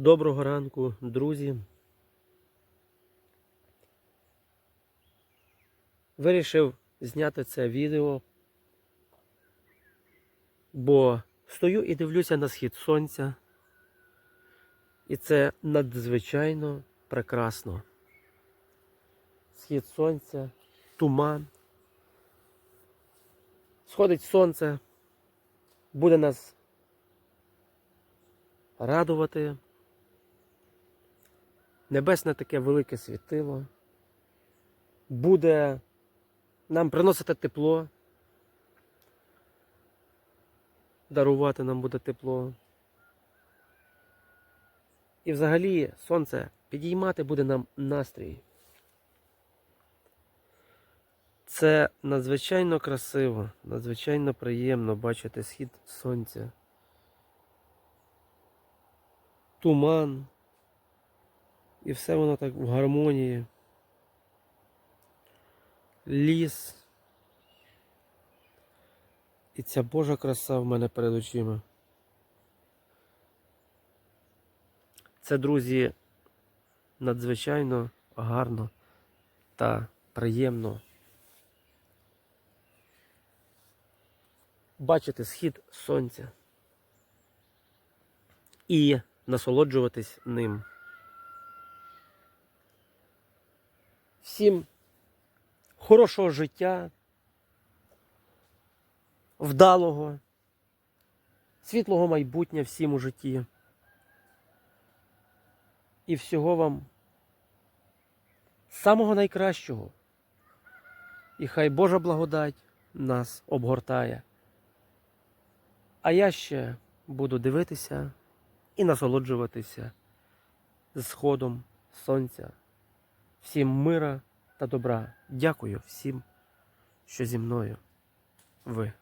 Доброго ранку, друзі. Вирішив зняти це відео, бо стою і дивлюся на схід сонця. І це надзвичайно прекрасно. Схід сонця, туман. Сходить сонце, буде нас радувати. Небесне таке велике світило. Буде нам приносити тепло. Дарувати нам буде тепло. І взагалі сонце підіймати буде нам настрій. Це надзвичайно красиво, надзвичайно приємно бачити схід сонця. Туман. І все воно так в гармонії. Ліс. І ця Божа краса в мене перед очима. Це, друзі, надзвичайно гарно та приємно. Бачити схід сонця і насолоджуватись ним. Всім хорошого життя, вдалого, світлого майбутня всім у житті. І всього вам самого найкращого. І хай Божа благодать нас обгортає. А я ще буду дивитися і насолоджуватися сходом сонця. Всім мира та добра. Дякую всім, що зі мною ви.